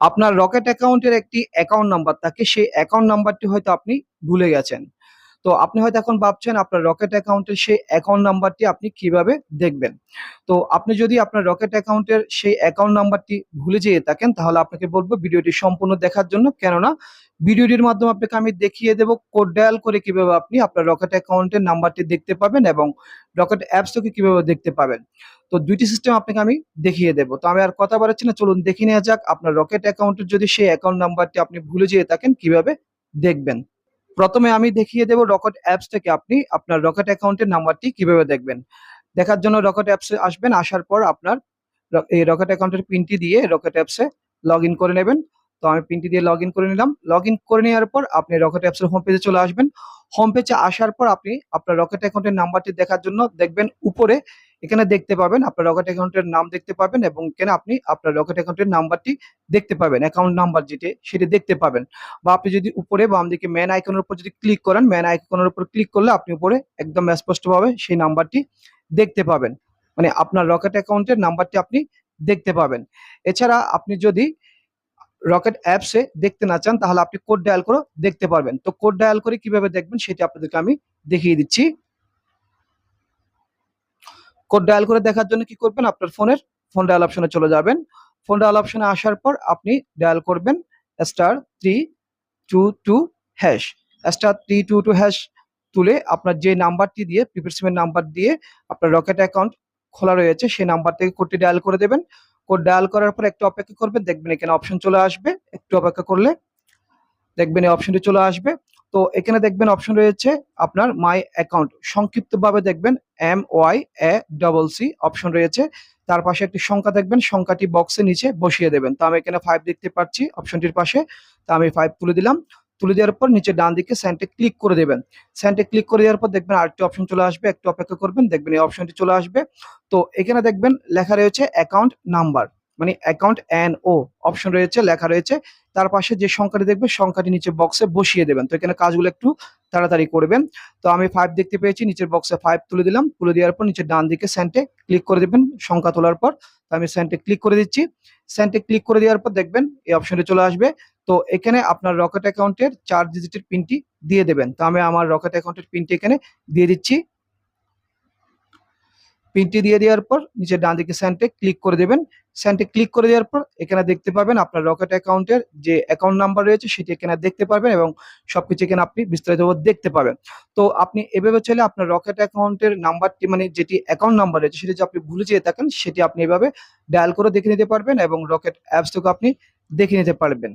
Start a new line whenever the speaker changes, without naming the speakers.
আপনার রকেট অ্যাকাউন্টের একটি অ্যাকাউন্ট নাম্বার থাকে, সেই অ্যাকাউন্ট নাম্বারটি হয়তো আপনি ভুলে গেছেন। তো আপনি হয়তো এখন ভাবছেন আপনার রকেট অ্যাকাউন্টের সেই অ্যাকাউন্ট নাম্বারটি আপনি কীভাবে দেখবেন? তো আপনি যদি আপনার রকেট অ্যাকাউন্টের সেই অ্যাকাউন্ট নাম্বারটি ভুলে যেয়ে থাকেন, তাহলে আপনাকে বলব ভিডিওটি সম্পূর্ণ দেখার জন্য। কেননা ভিডিওটির মাধ্যমে আপনাকে আমি দেখিয়ে দেবো কোড ডায়াল করে কীভাবে আপনি আপনার রকেট অ্যাকাউন্টের নাম্বারটি দেখতে পাবেন এবং রকেট অ্যাপসটাকে কীভাবে দেখতে পাবেন। তো দুইটি সিস্টেম আপনাকে আমি দেখিয়ে দেবো। তো আমি আর কথা বাড়াচ্ছি না, চলুন দেখে নেওয়া যাক। আপনার রকেট অ্যাকাউন্টের যদি সেই অ্যাকাউন্ট নাম্বারটি আপনি ভুলে যেয়ে থাকেন, কীভাবে দেখবেন? প্রথমে আমি দেখিয়ে দেবো রকেট অ্যাপস থেকে আপনি আপনার রকেট অ্যাকাউন্টের নাম্বারটি কীভাবে দেখবেন। দেখার জন্য রকেট অ্যাপসে আসবেন, আসার পর আপনার এই রকেট অ্যাকাউন্টের পিনটি দিয়ে রকেট অ্যাপসে লগ করে নেবেন। তো আমি পিনটি দিয়ে লগ করে নিলাম। লগ করে নেওয়ার পর আপনি রকেট অ্যাপসের হোম পেজে চলে আসবেন। হোম পেজে আসার পর আপনি আপনার রকেট অ্যাকাউন্টের নাম্বারটি দেখার জন্য দেখবেন উপরে এখানে দেখতে পাবেন, আপনার রকেট অ্যাকাউন্টের নাম দেখতে পাবেন এবং এখানে আপনি আপনার রকেট অ্যাকাউন্টের নাম্বারটি দেখতে পাবেন অ্যাকাউন্ট নাম্বার যেটি সেটি দেখতে পাবেন। বা আপনি যদি উপরে বাম দিকে ম্যান আইকনের উপর যদি ক্লিক করেন ম্যান আইকনের উপর ক্লিক করলে আপনি উপরে একদম স্পষ্টভাবে সেই নাম্বারটি দেখতে পাবেন। মানে আপনার রকেট অ্যাকাউন্টের নাম্বারটি আপনি দেখতে পাবেন। এছাড়া আপনি যদি রকেট অ্যাপসে দেখতে না চান, তাহলে আপনি কোড ডায়াল করে দেখতে পারবেন। তো কোড ডায়াল করে কীভাবে দেখবেন সেটি আপনাদেরকে আমি দেখিয়ে দিচ্ছি। কোড ডায়াল করে দেখার জন্য কি করবেন? আপনার ফোনের ফোন ডায়াল অপশনে চলে যাবেন। ফোন ডায়াল অপশনে আসার পর আপনি ডায়াল করবেন star three two two hash. Star three two two hash তুলে আপনার যে নাম্বারটি দিয়ে, প্রিপেড সিমের নাম্বার দিয়ে আপনার রকেট অ্যাকাউন্ট খোলা রয়েছে, সেই নাম্বার থেকে কোডটি ডায়াল করে দেবেন। কোড ডায়াল করার পর একটু অপেক্ষা করবেন দেখবেন এখানে অপশন চলে আসবে। একটু অপেক্ষা করলে দেখবেন এই অপশনটি চলে আসবে। তো এখানে দেখবেন অপশন রয়েছে আপনার মাই অ্যাকাউন্ট সংক্ষিপ্তভাবে দেখবেন M Y A double C option রয়েছে। তার পাশে একটি সংখ্যা দেখবেন, সংখ্যাটি বক্সের নিচে বসিয়ে দেবেন। তো আমি এখানে ফাইভ দেখতে পাচ্ছি অপশনটির পাশে। তো আমি ফাইভ তুলে দিলাম। তুলে দেওয়ার পর নিচে ডান দিকে স্যান্টে ক্লিক করে দেবেন। স্যান্টে ক্লিক করে দেওয়ার পর দেখবেন আরেকটি অপশন চলে আসবে, একটু অপেক্ষা করবেন, দেখবেন এই অপশনটি চলে আসবে। তো এখানে দেখবেন লেখা রয়েছে অ্যাকাউন্ট নাম্বার মানে অ্যাকাউন্ট এন ও অপশন রয়েছে, লেখা রয়েছে। তার পাশে যে সংখ্যাটি দেখবে সংখ্যাটি নিচে বক্সে বসিয়ে দেবেন। তো এখানে কাজগুলো একটু তাড়াতাড়ি করবেন। তো আমি ফাইভ দেখতে পেয়েছি, নিচের বক্সে ফাইভ তুলে দিলাম। তুলে দেওয়ার পর নিচের ডান দিকে সেন্টে ক্লিক করে দেবেন সংখ্যা তোলার পর। তো আমি সেন্টে ক্লিক করে দিচ্ছি। সেন্টে ক্লিক করে দেওয়ার পর দেখবেন এই অপশনটি চলে আসবে। তো এখানে আপনার রকেট অ্যাকাউন্টের চার ডিজিটের পিনটি দিয়ে দেবেন। তো আমি আমার রকেট অ্যাকাউন্টের পিনটি এখানে দিয়ে দিচ্ছি। পিনটি দিয়ে দেওয়ার পর নিচে ডান দিকে স্যান্টে ক্লিক করে দেবেন। স্যান্টে ক্লিক করে দেওয়ার পর এখানে দেখতে পাবেন আপনার রকেট অ্যাকাউন্টের যে অ্যাকাউন্ট নাম্বার রয়েছে সেটি এখানে দেখতে পারবেন এবং সবকিছু এখানে আপনি বিস্তারিতভাবে দেখতে পাবেন। তো আপনি এভাবে চাইলে আপনার রকেট অ্যাকাউন্টের নাম্বারটি মানে যেটি অ্যাকাউন্ট নাম্বার রয়েছে সেটি যদি আপনি ভুলে যেয়ে থাকেন সেটি আপনি এভাবে ডায়াল করে দেখে নিতে পারবেন এবং রকেট অ্যাপস থেকে আপনি দেখে নিতে পারবেন।